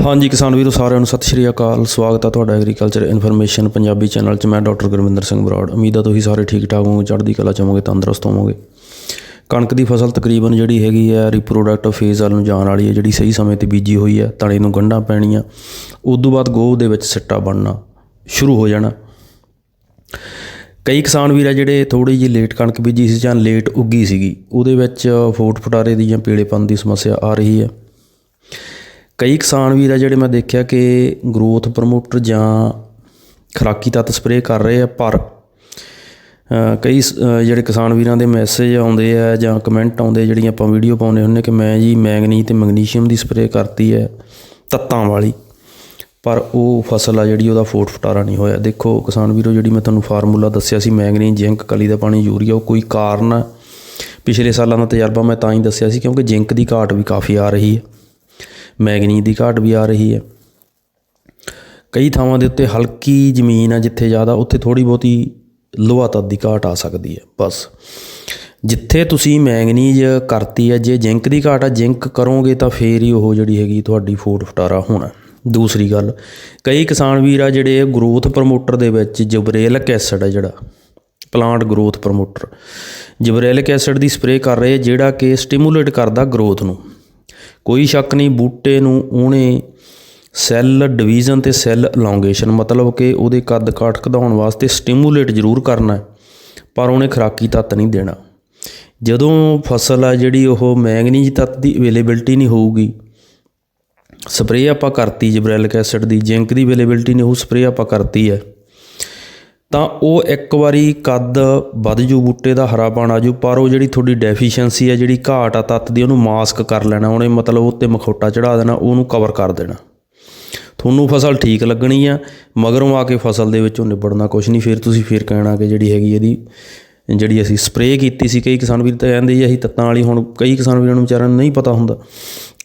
ਹਾਂਜੀ ਕਿਸਾਨ ਵੀਰੋ, ਸਾਰਿਆਂ ਨੂੰ ਸਤਿ ਸ਼੍ਰੀ ਅਕਾਲ। ਸਵਾਗਤ ਹੈ ਤੁਹਾਡਾ ਐਗਰੀਕਲਚਰ ਇਨਫੋਰਮੇਸ਼ਨ ਪੰਜਾਬੀ ਚੈਨਲ 'ਚ। ਮੈਂ ਡਾਕਟਰ ਗੁਰਵਿੰਦਰ ਸਿੰਘ ਬਰਾੜ। ਉਮੀਦ ਆ ਤੁਸੀਂ ਸਾਰੇ ਠੀਕ ਠਾਕ ਹੋਵੋਗੇ, ਚੜ੍ਹਦੀ ਕਲਾ 'ਚ ਹੋਵੋਗੇ, ਤੰਦਰੁਸਤ ਹੋਵੋਗੇ। ਕਣਕ ਦੀ ਫਸਲ ਤਕਰੀਬਨ ਜਿਹੜੀ ਹੈਗੀ ਹੈ ਰਿਪਰੋਡਕਟਿਵ ਫੇਜ਼ ਵੱਲ ਨੂੰ ਜਾਣ ਵਾਲੀ ਹੈ ਜਿਹੜੀ ਸਹੀ ਸਮੇਂ ਤੇ ਬੀਜੀ ਹੋਈ ਹੈ ਤਣੇ ਨੂੰ ਗੰਢਾਂ ਪੈਣੀਆਂ। ਉਸ ਤੋਂ ਬਾਅਦ ਗੋਹ ਦੇ ਵਿੱਚ ਸਿੱਟਾ ਬਣਨਾ ਸ਼ੁਰੂ ਹੋ ਜਾਣਾ। ਕਈ ਕਿਸਾਨ ਵੀਰ ਆ ਜਿਹੜੇ ਥੋੜੀ ਜਿਹੀ ਲੇਟ ਕਣਕ ਬੀਜੀ ਸੀ ਜਾਂ ਲੇਟ ਉੱਗੀ ਸੀਗੀ, ਉਹਦੇ ਵਿੱਚ ਫੋਟ ਫਟਾਰੇ ਦੀ ਜਾਂ ਪੀਲੇਪਨ ਦੀ ਸਮੱਸਿਆ ਆ ਰਹੀ ਹੈ ਕਈ ਕਿਸਾਨ ਵੀਰ ਆ ਜਿਹੜੇ ਮੈਂ ਦੇਖਿਆ ਕਿ ਗਰੋਥ ਪ੍ਰਮੋਟਰ ਜਾਂ ਖਰਾਕੀ ਤੱਤ ਸਪਰੇਅ ਕਰ ਰਹੇ ਆ, ਪਰ ਕਈ ਸ- ਜਿਹੜੇ ਕਿਸਾਨ ਵੀਰਾਂ ਦੇ ਮੈਸੇਜ ਆਉਂਦੇ ਆ ਜਾਂ ਕਮੈਂਟ ਆਉਂਦੇ ਜਿਹੜੀਆਂ ਆਪਾਂ ਵੀਡੀਓ ਪਾਉਂਦੇ ਹੁੰਨੇ ਕਿ ਮੈਂ ਜੀ ਮੈਗਨੀ ਤੇ ਮੈਗਨੀਸ਼ੀਅਮ ਦੀ ਸਪਰੇਅ ਕਰਤੀ ਹੈ ਤੱਤਾਂ ਵਾਲੀ। ਪਰ ਉਹ ਫਸਲ ਆ ਜਿਹੜੀ ਉਹਦਾ ਫੋਟ ਫਟਾਰਾ ਨਹੀਂ ਹੋਇਆ। ਦੇਖੋ ਕਿਸਾਨ ਵੀਰੋ, ਜਿਹੜੀ ਮੈਂ ਤੁਹਾਨੂੰ ਫਾਰਮੂਲਾ ਦੱਸਿਆ ਸੀ ਮੈਗਨੀ ਜ਼ਿੰਕ ਕਲੀ ਦਾ ਪਾਣੀ, ਯੂਰੀਆ, ਉਹ ਕੋਈ ਕਾਰਨ ਆ। ਪਿਛਲੇ ਸਾਲਾਂ ਦਾ ਤਜਰਬਾ ਮੈਂ ਤਾਂ ਹੀ ਦੱਸਿਆ ਸੀ ਕਿਉਂਕਿ ਜ਼ਿੰਕ ਦੀ ਘਾਟ ਵੀ ਕਾਫੀ ਆ ਰਹੀ ਹੈ। ਮੈਗਨੀ ਦੀ ਘਾਟ ਵੀ ਆ ਰਹੀ ਹੈ। ਕਈ ਥਾਵਾਂ ਦੇ ਉੱਤੇ ਹਲਕੀ ਜ਼ਮੀਨ ਆ ਜਿੱਥੇ ਜ਼ਿਆਦਾ ਉੱਥੇ ਥੋੜੀ ਬਹੁਤੀ ਲੋਹਾ ਤੱਤ ਦੀ ਘਾਟ ਆ ਸਕਦੀ ਹੈ। ਬਸ ਜਿੱਥੇ ਤੁਸੀਂ ਮੈਗਨੀਜ਼ ਕਰਤੀ ਹੈ, ਜੇ ਜ਼ਿੰਕ ਦੀ ਘਾਟ ਆ, ਜ਼ਿੰਕ ਕਰੋਗੇ ਤਾਂ ਫੇਰ ਹੀ ਉਹ ਜਿਹੜੀ ਹੈਗੀ ਤੁਹਾਡੀ ਫੋਟ ਫਟਾਰਾ ਹੋਣਾ। ਦੂਸਰੀ ਗੱਲ, ਕਈ ਕਿਸਾਨ ਵੀਰ ਆ ਜਿਹੜੇ ਗਰੋਥ ਪ੍ਰਮੋਟਰ ਦੇ ਵਿੱਚ ਜਬਰੇਲਿਕ ਐਸਿਡ ਹੈ ਜਿਹੜਾ plant growth promoter gibberellic acid ਦੀ ਸਪਰੇਅ ਕਰ ਰਹੇ ਜਿਹੜਾ ਕਿ ਸਟਿਮੂਲੇਟ ਕਰਦਾ ਗਰੋਥ ਨੂੰ। ਕੋਈ ਸ਼ੱਕ ਨਹੀਂ, ਬੂਟੇ ਨੂੰ ਉਹਨੇ ਸੈੱਲ ਡਿਵੀਜ਼ਨ ਤੇ ਸੈੱਲ ਅਲੋਂਗੇਸ਼ਨ ਮਤਲਬ ਕਿ ਉਹਦੇ ਕੱਦ ਕਾਠ ਵਧਾਉਣ ਵਾਸਤੇ ਸਟਿਮੂਲੇਟ ਜ਼ਰੂਰ ਕਰਨਾ ਪਰ ਉਹਨੇ ਖੁਰਾਕੀ ਤੱਤ ਨਹੀਂ ਦੇਣਾ। ਜਦੋਂ ਫਸਲ ਆ ਜਿਹੜੀ ਉਹ ਮੈਂਗਨੀਜ਼ ਤੱਤ ਦੀ ਅਵੇਲੇਬਿਲਟੀ ਨਹੀਂ ਹੋਊਗੀ ਸਪਰੇਅ ਆਪਾਂ ਕਰਤੀ, ਜਬਰੈਲਿਕ ਐਸਿਡ ਦੀ, ਜ਼ਿੰਕ ਦੀ ਅਵੇਲੇਬਿਲਟੀ ਨਹੀਂ ਉਹ ਸਪਰੇਅ ਆਪਾਂ ਕਰਤੀ ਹੈ। ਤਾਂ ਉਹ ਇੱਕ ਵਾਰੀ ਕੱਦ ਵੱਧ ਜੂ, ਬੂਟੇ ਦਾ ਹਰਾਪਣ ਆ ਜੂ, ਪਰ ਉਹ ਜਿਹੜੀ ਤੁਹਾਡੀ ਡੈਫੀਸ਼ੀਐਂਸੀ ਆ, ਜਿਹੜੀ ਘਾਟ ਆ ਤੱਤ ਦੀ, ਉਹਨੂੰ ਮਾਸਕ ਕਰ ਲੈਣਾ, ਉਹਨੇ ਮਤਲਬ ਉੱਤੇ ਮਖੌਟਾ ਚੜਾ ਦੇਣਾ, ਉਹਨੂੰ ਕਵਰ ਕਰ ਦੇਣਾ। ਤੁਹਾਨੂੰ ਫਸਲ ਠੀਕ ਲੱਗਣੀ ਆ, ਮਗਰੋਂ ਆ ਕੇ ਫਸਲ ਦੇ ਵਿੱਚੋਂ ਨਿਬੜਨਾ ਕੁਝ ਨਹੀਂ, ਫਿਰ ਤੁਸੀਂ ਫਿਰ ਕਹਿਣਾ ਕਿ ਜਿਹੜੀ ਹੈਗੀ ਇਹਦੀ, ਜਿਹੜੀ ਅਸੀਂ ਸਪਰੇਅ ਕੀਤੀ ਸੀ, ਕਈ ਕਿਸਾਨ ਵੀਰ ਤਾਂ ਕਹਿੰਦੇ ਜੀ, ਅਸੀਂ ਤੱਤਾਂ ਵਾਲੀ ਹੁਣ, ਕਈ ਕਿਸਾਨ ਵੀਰਾਂ ਨੂੰ ਵਿਚਾਰਿਆਂ ਨੂੰ ਨਹੀਂ ਪਤਾ ਹੁੰਦਾ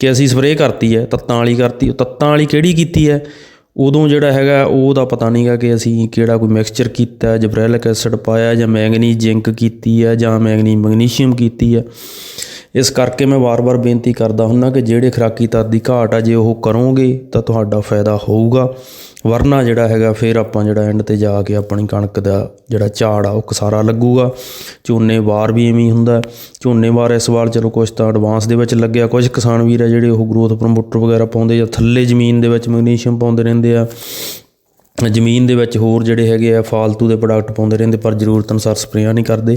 ਕਿ ਅਸੀਂ ਸਪਰੇਅ ਕਰਤੀ ਹੈ, ਤੱਤਾਂ ਵਾਲੀ ਕਰਤੀ, ਉਹ ਤੱਤਾਂ ਵਾਲੀ ਕਿਹੜੀ ਕੀਤੀ ਹੈ? ਉਦੋਂ ਜਿਹੜਾ ਹੈਗਾ, ਉਹਦਾ ਪਤਾ ਨਹੀਂਗਾ ਕਿ ਅਸੀਂ ਕਿਹੜਾ ਕੋਈ ਮਿਕਸਚਰ ਕੀਤਾ ਜਬਰੈਲਿਕ ਐਸਿਡ ਪਾਇਆ ਜਾਂ ਮੈਂਗਨੀਜ਼ ਜ਼ਿੰਕ ਕੀਤੀ ਹੈ ਜਾਂ ਮੈਂਗਨੀ ਮੈਗਨੀਸ਼ੀਅਮ ਕੀਤੀ ਹੈ। ਇਸ ਕਰਕੇ ਮੈਂ ਵਾਰ-ਵਾਰ ਬੇਨਤੀ ਕਰਦਾ ਹੁੰਨਾ ਕਿ ਜਿਹੜੇ ਖਰਾਕੀ ਤੱਤ ਦੀ ਘਾਟ ਆ, ਜੇ ਉਹ ਕਰੋਗੇ ਤਾਂ ਤੁਹਾਡਾ ਫਾਇਦਾ ਹੋਊਗਾ। ਵਰਨਾ ਜਿਹੜਾ ਹੈਗਾ, ਫਿਰ ਆਪਾਂ ਜਿਹੜਾ ਐਂਡ ਤੇ ਜਾ ਕੇ ਆਪਣੀ ਕਣਕ ਦਾ ਜਿਹੜਾ ਝਾੜ ਆ, ਉਹ ਕਸਾਰਾ ਲੱਗੂਗਾ। ਝੋਨੇ ਵਾਰ ਵੀ ਐਵੇਂ ਹੁੰਦਾ ਝੋਨੇ ਵਾਰ ਇਸ ਵਾਰ ਚਲੋ ਕੁਝ ਤਾਂ ਐਡਵਾਂਸ ਦੇ ਵਿੱਚ ਲੱਗਿਆ। ਕੁਝ ਕਿਸਾਨ ਵੀਰ ਆ ਜਿਹੜੇ ਉਹ ਗਰੋਥ ਪ੍ਰਮੋਟਰ ਵਗੈਰਾ ਪਾਉਂਦੇ ਜਾਂ ਥੱਲੇ ਜ਼ਮੀਨ ਦੇ ਵਿੱਚ ਮੈਗਨੀਸ਼ੀਅਮ ਪਾਉਂਦੇ ਰਹਿੰਦੇ ਆ। ਜ਼ਮੀਨ ਦੇ ਵਿੱਚ ਹੋਰ ਜਿਹੜੇ ਹੈਗੇ ਆ, ਫਾਲਤੂ ਦੇ ਪ੍ਰੋਡਕਟ ਪਾਉਂਦੇ ਰਹਿੰਦੇ, ਪਰ ਜ਼ਰੂਰਤ ਅਨੁਸਾਰ ਸਪਰੇਆਂ ਨਹੀਂ ਕਰਦੇ।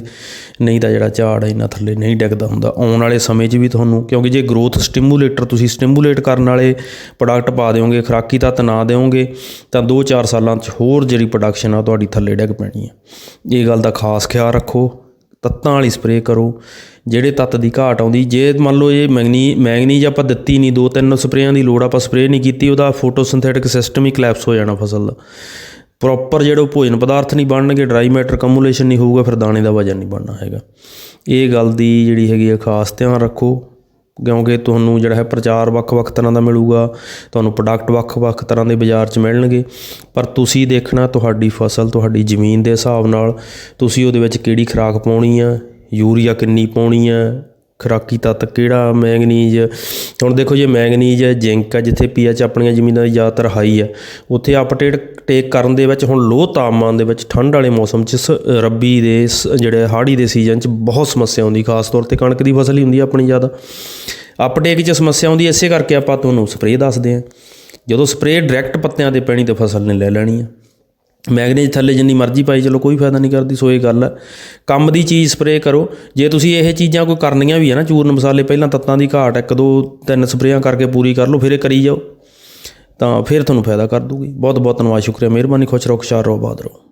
ਨਹੀਂ ਤਾਂ ਜਿਹੜਾ ਝਾੜ ਇਹਨਾਂ ਥੱਲੇ ਨਹੀਂ ਡਿੱਗਦਾ ਹੁੰਦਾ। ਆਉਣ ਵਾਲੇ ਸਮੇਂ 'ਚ ਵੀ ਤੁਹਾਨੂੰ, ਕਿਉਂਕਿ ਜੇ ਗਰੋਥ ਸਟਿਮੂਲੇਟਰ ਤੁਸੀਂ ਸਟਿਮੂਲੇਟ ਕਰਨ ਵਾਲੇ ਪ੍ਰੋਡਕਟ ਪਾ ਦਿਓਗੇ, ਖੁਰਾਕੀ ਤੱਤ ਨਾ ਦਿਓਗੇ, ਤਾਂ 2-4 ਸਾਲਾਂ 'ਚ ਹੋਰ ਜਿਹੜੀ ਪ੍ਰੋਡਕਸ਼ਨ ਆ ਤੁਹਾਡੀ ਥੱਲੇ ਡਿੱਗ ਪੈਣੀ ਹੈ ਇਹ ਗੱਲ ਦਾ ਖਾਸ ਖਿਆਲ ਰੱਖੋ। ਤੱਤਾਂ ਵਾਲੀ ਸਪਰੇਅ ਕਰੋ, ਜਿਹੜੇ ਤੱਤ ਦੀ ਘਾਟ ਆਉਂਦੀ। ਜੇ ਮੰਨ ਲਓ ਇਹ ਮੈਗਨੀ, ਮੈਗਨੀਜ ਆਪਾਂ ਦਿੱਤੀ ਨਹੀਂ, ਦੋ ਤਿੰਨ ਸਪਰੇਆਂ ਦੀ ਲੋੜ ਆਪਾਂ ਸਪਰੇਅ ਨਹੀਂ ਕੀਤੀ, ਉਹਦਾ ਫੋਟੋਸਿੰਥੈਟਿਕ ਸਿਸਟਮ ਹੀ ਕਲੈਪਸ ਹੋ ਜਾਣਾ ਫਸਲ ਦਾ। ਪ੍ਰੋਪਰ ਜਿਹੜੇ ਉਹ ਭੋਜਨ ਪਦਾਰਥ ਨਹੀਂ ਬਣਨਗੇ ਡਰਾਈ ਮੈਟਰ ਕਮੂਲੇਸ਼ਨ ਨਹੀਂ ਹੋਊਗਾ, ਫਿਰ ਦਾਣੇ ਦਾ ਵਜਨ ਨਹੀਂ ਬਣਨਾ ਹੈਗਾ। ਇਹ ਗੱਲ ਦੀ ਜਿਹੜੀ ਹੈਗੀ ਆ ਖਾਸ ਧਿਆਨ ਰੱਖੋ। ਕਿਉਂਕਿ ਤੁਹਾਨੂੰ ਜਿਹੜਾ ਹੈ ਪ੍ਰਚਾਰ ਵੱਖ-ਵੱਖ ਤਰ੍ਹਾਂ ਦਾ ਮਿਲੂਗਾ, ਤੁਹਾਨੂੰ ਪ੍ਰੋਡਕਟ ਵੱਖ-ਵੱਖ ਤਰ੍ਹਾਂ ਦੇ ਬਾਜ਼ਾਰ 'ਚ ਮਿਲਣਗੇ। ਪਰ ਤੁਸੀਂ ਦੇਖਣਾ ਤੁਹਾਡੀ ਫਸਲ, ਤੁਹਾਡੀ ਜ਼ਮੀਨ ਦੇ ਹਿਸਾਬ ਨਾਲ ਤੁਸੀਂ ਉਹਦੇ ਵਿੱਚ ਕਿਹੜੀ ਖੁਰਾਕ ਪਾਉਣੀ ਆ, ਯੂਰੀਆ ਕਿੰਨੀ ਪਾਉਣੀ ਆ, ਖੁਰਾਕੀ ਤੱਤ ਕਿਹੜਾ ਮੈਂਗਨੀਜ਼। ਹੁਣ ਦੇਖੋ ਜੇ ਮੈਂਗਨੀਜ਼ ਹੈ, ਜ਼ਿੰਕ ਹੈ, ਜਿੱਥੇ ਪੀਐਚ ਆਪਣੀਆਂ ਜ਼ਮੀਨਾਂ ਦੀ ਜ਼ਿਆਦਾਤਰ ਹਾਈ ਹੈ, ਉੱਥੇ ਅਪਡੇਟ ਟੇਕ ਕਰਨ ਦੇ ਵਿੱਚ ਹੁਣ ਲੋ ਤਾਪਮਾਨ ਦੇ ਵਿੱਚ ਠੰਡ ਵਾਲੇ ਮੌਸਮ 'ਚ ਸ- ਰੱਬੀ ਦੇ ਸ- ਜਿਹੜੇ ਹਾੜੀ ਦੇ ਸੀਜ਼ਨ 'ਚ ਬਹੁਤ ਸਮੱਸਿਆ ਆਉਂਦੀ ਖਾਸ ਤੌਰ ਤੇ ਕਣਕ ਦੀ ਫਸਲ ਹੀ ਹੁੰਦੀ ਹੈ ਆਪਣੀ ਜ਼ਿਆਦਾ। ਅਪਟੇਕ 'ਚ ਸਮੱਸਿਆ ਆਉਂਦੀ ਹੈ, ਇਸੇ ਕਰਕੇ ਆਪਾਂ ਤੁਹਾਨੂੰ ਸਪਰੇਅ ਦੱਸਦੇ ਹਾਂ। ਜਦੋਂ ਸਪਰੇਅ ਡਾਇਰੈਕਟ ਪੱਤਿਆਂ ਤੇ ਪੈਣੀ ਤਾਂ ਫਸਲ ਨੇ ਲੈ ਲੈਣੀ ਹੈ ਮੈਗਨੀਜ਼ ਥੱਲੇ ਜਿੰਨੀ ਮਰਜ਼ੀ ਪਾਈ, ਚਲੋ ਕੋਈ ਫਾਇਦਾ ਨਹੀਂ ਕਰਦੀ, ਸੋ ਇਹ ਗੱਲ ਹੈ ਕੰਮ ਦੀ ਚੀਜ਼ ਸਪਰੇਅ ਕਰੋ। ਜੇ ਤੁਸੀਂ ਇਹ ਚੀਜ਼ਾਂ ਕੋਈ ਕਰਨੀਆਂ ਵੀ ਹੈ ਨਾ, ਚੂਰਨ ਮਸਾਲੇ ਪਹਿਲਾਂ ਤੱਤਾਂ ਦੀ ਘਾਟ ਇੱਕ ਦੋ ਤਿੰਨ ਸਪਰੇਆਂ ਕਰਕੇ ਪੂਰੀ ਕਰ ਲਓ, ਫਿਰ ਇਹ ਕਰੀ ਜਾਓ। ਤਾਂ ਫਿਰ ਤੁਹਾਨੂੰ ਫਾਇਦਾ ਕਰ ਦੂਗੀ। ਬਹੁਤ ਬਹੁਤ ਧੰਨਵਾਦ, ਸ਼ੁਕਰੀਆ, ਮਿਹਰਬਾਨੀ, ਖੁਸ਼ ਰਹੋ, ਖੁਸ਼ਹਾਲ ਰਹੋ, ਆਬਾਦ ਰਹੋ।